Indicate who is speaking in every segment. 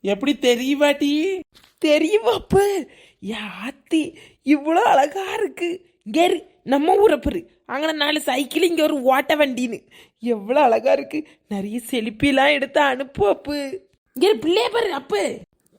Speaker 1: எப்படி தெரியவாட்டி தெரியுமாப்ப. ஆத்தி இவ்வளோ அழகா இருக்கு. இங்கே நம்ம ஊரை பெரு. அங்கே நாலு சைக்கிள் இங்கே ஒரு ஓட்ட வண்டின்னு. எவ்வளோ அழகா இருக்கு. நிறைய செல்ஃபிலாம் எடுத்து அனுப்பு அப்பு. இங்கே பிள்ளைய பாரு அப்பு.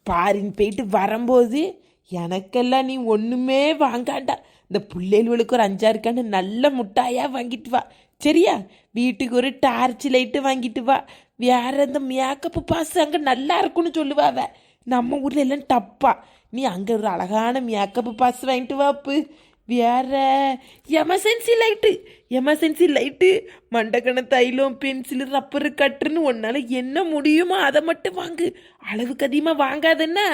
Speaker 1: பாரின் போயிட்டு வரும்போது எனக்கெல்லாம் நீ ஒன்றுமே வாங்காண்டா. இந்த பிள்ளைகளுக்கு ஒரு அஞ்சாறு கண்ணு நல்ல முட்டாயாக வாங்கிட்டு வா. சரியா? வீட்டுக்கு ஒரு டார்ச் லைட்டு வாங்கிட்டு வா. வேற இந்த மேக்கப்பு பாஸ் அங்கே நல்லா இருக்கும்னு சொல்லுவாவ. நம்ம ஊரில் எல்லாம் டப்பா. நீ அங்கே ஒரு அழகான மேக்கப்பு பாஸ் வாங்கிட்டு வாப்பு வேற எமர்ஜென்சி லைட்டு எமர்ஜென்சி லைட்டு மண்டக்கண தைலம் பென்சில் ரப்பரு கட்டுன்னு உன்னால என்ன முடியுமோ அதை மட்டும் வாங்கு. அளவுக்கு அதிகமாக வாங்காதன்னா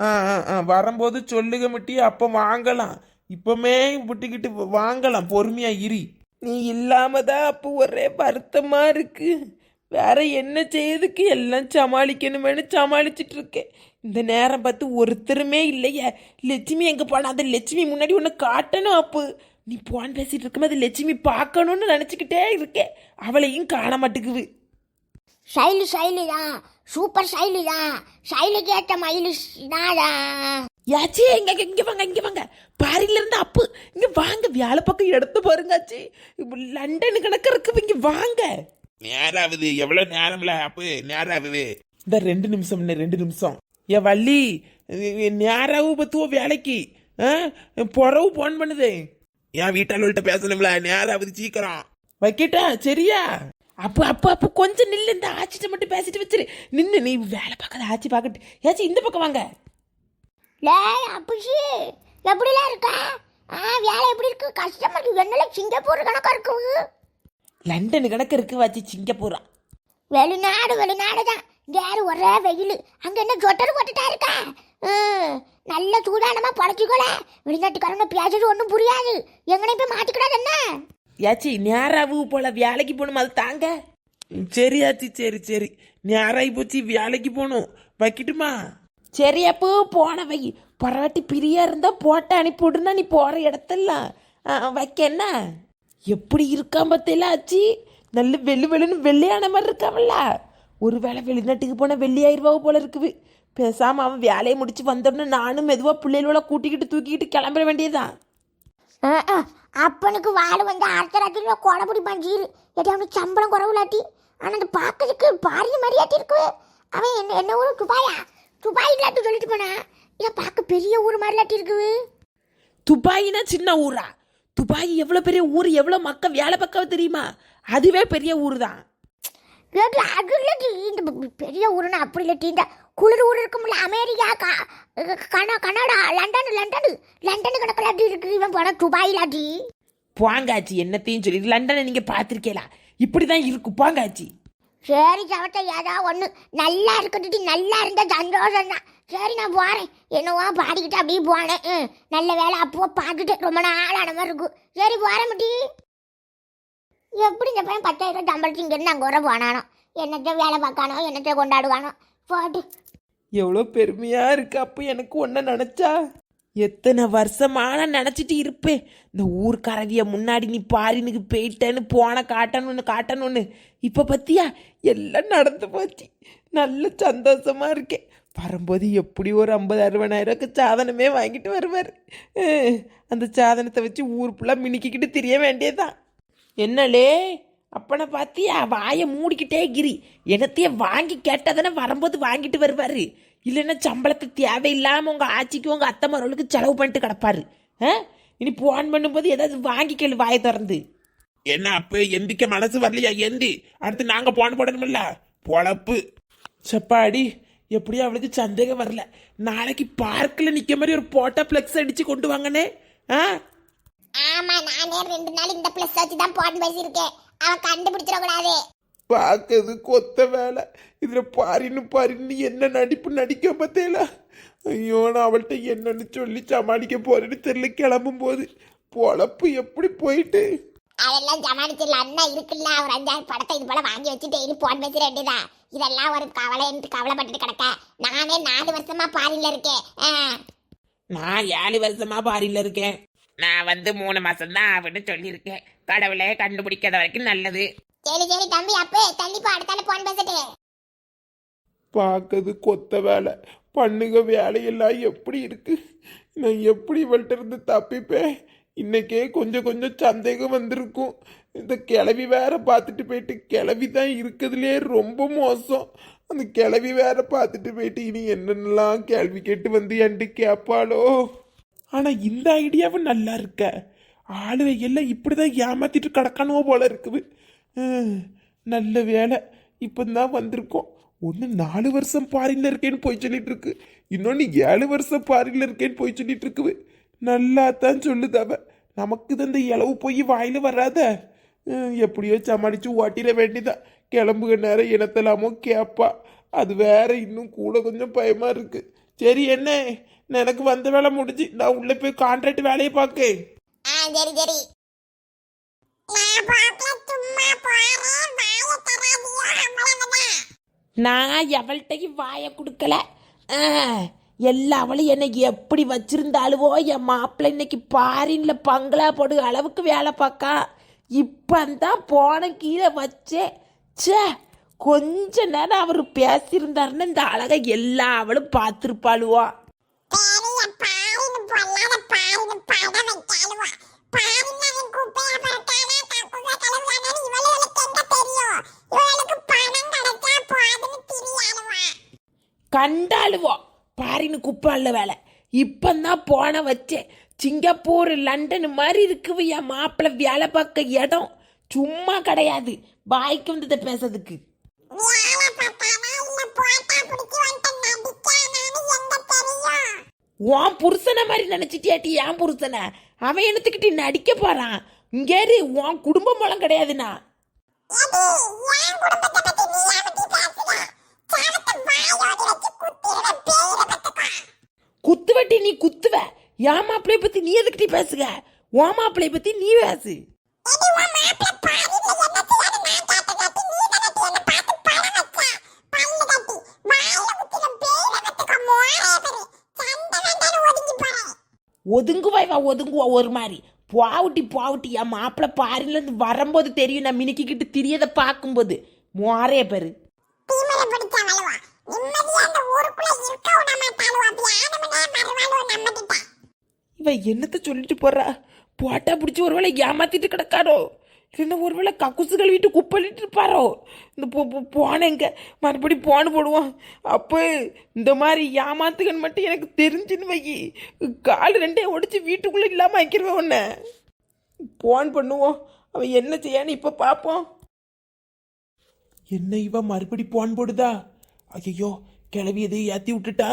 Speaker 1: ஆ ஆ ஆ வரும்போது சொல்லுக மட்டி அப்போ வாங்கலாம். இப்பமே விட்டுக்கிட்டு வாங்கலாம். பொறுமையாக இரு. நீ இல்லாம தான் அப்போ ஒரே வருத்தமாக இருக்குது வேற என்ன செய்யறதுக்கு? எல்லாம் சமாளிக்கணுமேனு சமாளிச்சிட்டு இருக்கேன் இந்த நேரம் பார்த்து ஒருத்தருமே இல்லையே. லட்சுமி எங்க போனா? அந்த லட்சுமி முன்னாடி ஒன்று காட்டணும் அப்போ. நீ போன் பேசிட்டு இருக்கும்போது லட்சுமி பார்க்கணும்னு நினச்சிக்கிட்டே இருக்கேன் அவளையும் காண மாட்டேங்குது
Speaker 2: ஷைலு ஷைலு தான் சூப்பர் ஷைலு தான் ஷைலுக்கு ஏற்ற மயிலு
Speaker 1: யாச்சி இங்க இங்க- வாங்க இங்க வாங்க. பாரில இருந்து அப்பு. இங்க வாங்க வேலை பக்கம் எடுத்து பாருங்க ஆச்சி. இப்ப லண்டன் கணக்கு இருக்கு இங்க வாங்க.
Speaker 3: நேராகுது. எவ்வளவு நேரம்ல? அப்ப நேராகுது.
Speaker 1: இந்த ரெண்டு நிமிஷம் இன்னும் ரெண்டு நிமிஷம். ஏ வள்ளி நேராவு பத்துவோ வேலைக்கு. ஆ? புறவு போன் பண்ணுது.
Speaker 3: என் வீட்டாளர்கிட்ட பேசணும்ல? நேராகுது சீக்கிரம்.
Speaker 1: வைக்கட்டா? சரியா? அப்போ அப்போ அப்போ கொஞ்சம் நில்லு. இந்த ஆச்சிட்ட மட்டும் பேசிட்டு வச்சிரு. நின்னு நீ வேலை பார்க்காத ஆச்சி பார்க்கட்டு. ஏச்சி இந்த பக்கம் வாங்க.
Speaker 2: லே அப்புஷி எப்படிலாம் இருக்கா? ஆ வேலை எப்படி இருக்கு? கஷ்டமா இருக்கு என்னல சிங்கப்பூர் கணக்கா இருக்கு?
Speaker 1: லண்டன் கணக்கு இருக்கு வச்சு சிங்கப்பூரா.
Speaker 2: வெளிநாடு வெளிநாடு தான் இங்க யாரு ஒரே வெயில். அங்க என்ன ஜொட்டர் போட்டுட்டா இருக்கா? நல்ல சூதானமா பழச்சிக்கோல வெளிநாட்டுக்காரங்க பேசுறது ஒன்றும் புரியாது. எங்கனே போய் மாட்டிக்கூடாது என்ன?
Speaker 1: ஏச்சி நேராவு போல வேலைக்கு போகணும் அது தாங்க. சரி ஆச்சி சரி சரி. நேராகி போச்சு வேலைக்கு போகணும். வைக்கட்டுமா? சரி அப்போ போன வை. பரவாட்டி பிரியா இருந்தா போட்டு அனுப்பிவிடுனா நீ போற இடத்தெல்லாம் வைக்க என்ன? எப்படி இருக்கான் பத்தியெல்லாம் ஆச்சி நல்ல வெள்ளு வெள்ளுன்னு வெள்ளையான மாதிரி இருக்காவல்ல ஒருவேளை வெளிநாட்டுக்கு போனால் வெள்ளையாயிருவாவு போல இருக்குது. பேசாம அவன் வேலையை முடிச்சு வந்தோடனே நானும் மெதுவாக பிள்ளைகளோட கூட்டிக்கிட்டு தூக்கிக்கிட்டு கிளம்புற வேண்டியதுதான்
Speaker 2: அப்பனுக்கு வாழ வந்து அடுத்த ராத்திரியில் கொடபுடி பஞ்சீரு ஏடி அவனுக்கு சம்பளம் குறவுலாட்டி ஆனால் அந்த பார்க்கறதுக்கு பாரிய மாதிரியாட்டி இருக்கு. அவன் என்ன என்ன ஊர்? துபாயா? துபாய் இல்லாட்டி சொல்லிட்டு போனா. இதை பார்க்க பெரிய ஊர் மாதிரிலாட்டி இருக்குது.
Speaker 1: துபாயினா சின்ன ஊரா? துபாய் எவ்வளோ பெரிய ஊர் எவ்வளோ மக்கள் வேலை பக்கம் தெரியுமா? அதுவே பெரிய ஊர் தான்
Speaker 2: பெரிய ஊருன்னு அப்படி இல்லாட்டி இந்த குளிர் ஊர் இருக்கும்ல அமெரிக்கா கன கனடா லண்டன் லண்டன் லண்டன் கணக்கில் அப்படி இருக்கு இவன் போனா துபாயிலாட்டி
Speaker 1: போங்காச்சி என்னத்தையும் சொல்லி லண்டனை நீங்கள் பார்த்துருக்கேலா இப்படி தான் இருக்கும் போங்காச்சி.
Speaker 2: சரி சவட்ட ஏதா ஒன்று நல்லா இருக்கட்டுடி நல்லா இருந்தா சந்தோஷம் தான் சரி நான் போகிறேன் என்னவோ பாடிக்கிட்டு அப்படியே போனேன். ம், நல்ல வேலை. அப்போ பார்த்துட்டு ரொம்ப நாள் மாதிரி இருக்கும். சரி போகிறேன் முட்டி. எப்படி இந்த பையன் பத்தாயிரம் சம்பளத்து இங்கேருந்து அங்கே வர போனானோ? என்னத்தை வேலை பார்க்கானோ? என்னத்தை கொண்டாடுவானோ? போட்டு
Speaker 1: எவ்வளோ பெருமையாக இருக்கு. அப்போ எனக்கு ஒன்றை நினச்சா? எத்தனை வருஷமான நினச்சிட்டு இருப்பேன். இந்த ஊர்க்காரவிய முன்னாடி நீ பாரினுக்கு போயிட்டேன்னு போன காட்டணும்னு காட்டணும்னு. இப்போ பற்றியா எல்லாம் நடந்து போச்சு. நல்ல சந்தோஷமா இருக்கேன். வரும்போது எப்படி ஒரு ஐம்பது அறுபதாயிரம்க்கு சாதனமே வாங்கிட்டு வருவார். அந்த சாதனத்தை வச்சு ஊர் ஃபுல்லாக மினுக்கிக்கிட்டு திரிய வேண்டியதுதான். என்னலே அப்பனை பாத்தியா வாயை மூடிக்கிட்டே கிரி. என்னத்தையே வாங்கி கேட்டாதானே வரும்போது வாங்கிட்டு வருவாரு. இல்லைன்னா சம்பளத்தை தேவையில்லாமல் உங்கள் ஆச்சிக்கு உங்கள் அத்தை மரவளுக்கு செலவு பண்ணிட்டு கிடப்பாரு. ஆ? இனி போன் பண்ணும்போது ஏதாவது வாங்கிக்கலு வாயை திறந்து.
Speaker 3: என்ன அப்ப எந்திக்க மனசு வரலையா? எந்தி. அடுத்து நாங்க போன போடணும்ல பொழப்பு.
Speaker 1: சப்பாடி எப்படியும் அவளுக்கு சந்தேகம் வரல. நாளைக்கு பார்க்கில் நிற்க மாதிரி ஒரு போட்டோ ஃப்ளெக்ஸ் அடித்து கொண்டு வாங்கண்ணே. ஆ?
Speaker 2: ஆமாம் நானே ரெண்டு நாள் இந்த ப்ளஸ் வச்சு தான் போட்டு பேசியிருக்கேன். அவன் கண்டுபிடிச்சிடக்கூடாது.
Speaker 1: பார்க்கறது கொத்த வேலை. இதில் பாரின்னு பாரின்னு என்ன நடிப்பு நடிக்க பார்த்தேல? ஐயோ நான் அவள்கிட்ட என்னன்னு சொல்லி சமாளிக்க போறேன்னு தெரியல. கிளம்பும் போது பொழப்பு எப்படி போயிட்டு?
Speaker 2: அதெல்லாம் சமாளிச்சிடல அண்ணா இருக்குல்ல ஒரு அஞ்சாறு படத்தை இது போல வாங்கி வச்சு டெய்லி போன் பேசி வேண்டியதா? இதெல்லாம் ஒரு கவலைன்ட்டு கவலைப்பட்டுட்டு கிடக்க. நானே நாலு வருஷமா பாரில இருக்கேன். ஆ.
Speaker 1: நான் ஏழு வருஷமா பாரியில் இருக்கேன்.
Speaker 3: நான் வந்து மூணு மாசம் தான் ஆகுன்னு சொல்லியிருக்கேன். கடவுளே கண்டுபிடிக்காத வரைக்கும் நல்லது.
Speaker 2: சரி சரி தம்பி அப்பே தள்ளி போ அடுத்தால போன் பேசிட்டு.
Speaker 3: பார்க்கறது கொத்த வேலை. பண்ணுக வேலையெல்லாம் எப்படி இருக்கு? நான் எப்படி இவள்கிட்ட இருந்து தப்பிப்பேன்? இன்னைக்கே கொஞ்சம் கொஞ்சம் சந்தேகம் வந்திருக்கும். இந்த கிளவி வேற பார்த்துட்டு போயிட்டு கிளவி தான் இருக்கிறதுலே ரொம்ப மோசம். அந்த கிளவி வேற பார்த்துட்டு போயிட்டு இனி என்னென்னலாம் கேள்வி கேட்டு வந்து என்கிட்ட கேட்பாளோ ஆனால் இந்த ஐடியாவும் நல்லா இருக்க. ஆளுவை எல்லாம் இப்படிதான் ஏமாத்திட்டு கிடக்கணுமோ போல இருக்குது. நல்ல வேலை இப்போ தான் வந்திருக்கோம். ஒன்று நாலு வருஷம் பாரியில் இருக்கேன்னு போய் சொல்லிட்டு இருக்கு. இன்னொன்று ஏழு வருஷம் பாரியில் இருக்கேன்னு போய் சொல்லிட்டு இருக்குது. நல்லா தான் சொல்லுது நமக்கு தான் இந்த இளவு போய் வாயில வராத. எப்படியோ சமாளிச்சு ஓட்டிட வேண்டியதான் கிளம்புக நேரம் இனத்தலாமோ கேப்பா. அது வேற இன்னும் கூட கொஞ்சம் பயமா இருக்கு. சரி என்ன? எனக்கு வந்த வேலை முடிஞ்சு. நான் உள்ள போய் கான்ட்ராக்ட் வேலையை பார்க்க
Speaker 2: ஆ சரி சரி. நான் பாட்டுல சும்மா போறேன். வாய தராதியா அவ்வளவுதான்
Speaker 1: நான் எவள்கிட்டையும் வாயை கொடுக்கல. ஆ, எல்லா அவளும் என்னை எப்படி வச்சிருந்தாலுவோ என் மாப்பிள்ளை இன்னைக்கு பாரின்ல பங்களா போடு அளவுக்கு வேலை பார்க்கா இப்பந்தான் போன கீழே வச்சேன் ச்சே கொஞ்ச நேரம் அவர் பேசியிருந்தாருன்னு இந்த அழகை எல்லா அவளும் பார்த்துருப்பாளுவோ
Speaker 2: பெரிய பாரின்னு பாரின்னு
Speaker 1: குப்பால வேலை. இப்பந்தான் போன வச்சேன். சிங்கப்பூர் லண்டன் மாதிரி இருக்குது என் மாப்பிள்ளை வேலை பார்க்க இடம். சும்மா கிடையாது. வாய்க்கு வந்ததை பேசுறதுக்கு. உன் புருஷனை மாதிரி நினைச்சிட்டியாட்டி என் புருஷனை? அவன் என்னத்துக்கிட்டு நடிக்க போறான்? இங்கே இரு, உன் குடும்பம் மூலம் கிடையாதுண்ணா. குத்துவட்டி நீ குத்துவ. என் மாப்பிள்ளைய பத்தி நீ எதுக்கிட்டி பேசுக? உன் மாப்பிள்ளைய பத்தி நீ பேசு.
Speaker 2: எடி உன்
Speaker 1: ஒதுங்குவாய் வா ஒதுங்குவா ஒரு மாதிரி. பாவுட்டி பாவுட்டி என் மாப்பிள்ள பாரிலேருந்து வரும்போது தெரியும் நான் மினுக்கிக்கிட்டு திரியதை பார்க்கும்போது. மோரே பேரு.
Speaker 2: தீமலை
Speaker 1: இவன் என்னத்த சொல்லிட்டு போறா? போட்டா பிடிச்சி ஒருவேளை ஏமாத்திட்டு கிடக்காரோ? இல்லைன்னா ஒருவேளை கக்குசுகள் வீட்டு குப்பலிட்டு இருப்பாரோ? இந்த போ போனேங்க மறுபடி போன போடுவான். அப்போ இந்த மாதிரி ஏமாத்துகன் மட்டும் எனக்கு தெரிஞ்சுன்னு வை. கால் ரெண்டே ஒடிச்சு வீட்டுக்குள்ளே இல்லாமல் வைக்கிறவன் உன்னை. போன் பண்ணுவோம். அவன் என்ன செய்யான்னு இப்போ பார்ப்போம் என்ன இவன் மறுபடி போன் போடுதா? ஐயோ கிளவி எதையும் ஏற்றி விட்டுட்டா?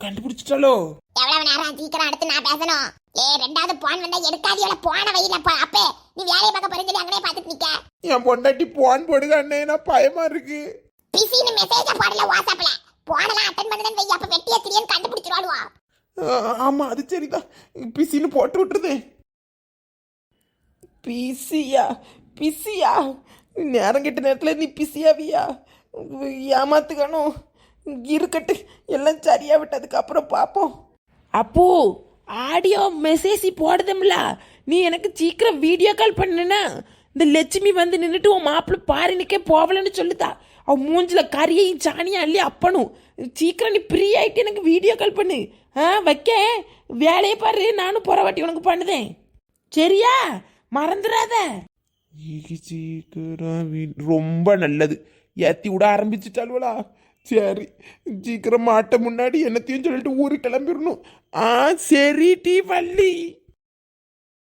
Speaker 1: கண்டுபிடிச்சிட்டாலோ
Speaker 2: எவ்வளவு நேரம் சீக்கிரம் அடுத்து நான் பேசணும்? ஏ ரெண்டாவது போன் வந்தா எடுக்காதியோல போன வையிலப்பா அப்பே நீ வேலையை பார்க்க போறேன்னு அங்கனே பார்த்துட்டு நிக்க.
Speaker 3: என் பொண்டாட்டி போன் போடுங்க அண்ணே நான் பயமா இருக்கு.
Speaker 2: பிசின்னு மெசேஜ போடல வாட்ஸ்அப்ல போனலாம் அட்டன் பண்ணுதேன்னு வை அப்ப வெட்டிய திரியன்னு கண்டுபிடிச்சிருவாளுவா.
Speaker 3: ஆ, ஆமா அது சரிதான். பிசின்னு போட்டு விட்டுருது.
Speaker 1: பிஸியா பிஸியா? நேரம் கெட்ட நேரத்தில் நீ பிஸியாவியா? ஏமாத்துக்கணும். இருக்கட்டு. எல்லாம் சரியா விட்டதுக்கு அப்புறம் பார்ப்போம் அப்போ ஆடியோ மெசேஜ் போடுதம்ல. நீ எனக்கு சீக்கிரம் வீடியோ கால் பண்ணுனா இந்த லட்சுமி வந்து நின்றுட்டு உன் மாப்பிள்ளை பாரினுக்கே போகலன்னு சொல்லுதா. அவன் மூஞ்சில கரியையும் சாணியும் அள்ளி அப்பனும் சீக்கிரம் நீ ஃப்ரீ ஆயிட்டு எனக்கு வீடியோ கால் பண்ணு. ஆ வைக்க. வேலையை பாரு. நானும் போற வாட்டி உனக்கு பண்ணுதேன். சரியா? மறந்துடாத
Speaker 3: சீக்கிரம் வீ- ரொம்ப நல்லது. ஏற்றி விட ஆரம்பிச்சிட்டாளுவலா சரி சீக்கிரம் மாட்ட முன்னாடி என்னத்தையும் சொல்லிட்டு ஊருக்கு கிளம்பிடணும். ஆ சரி டி வள்ளி.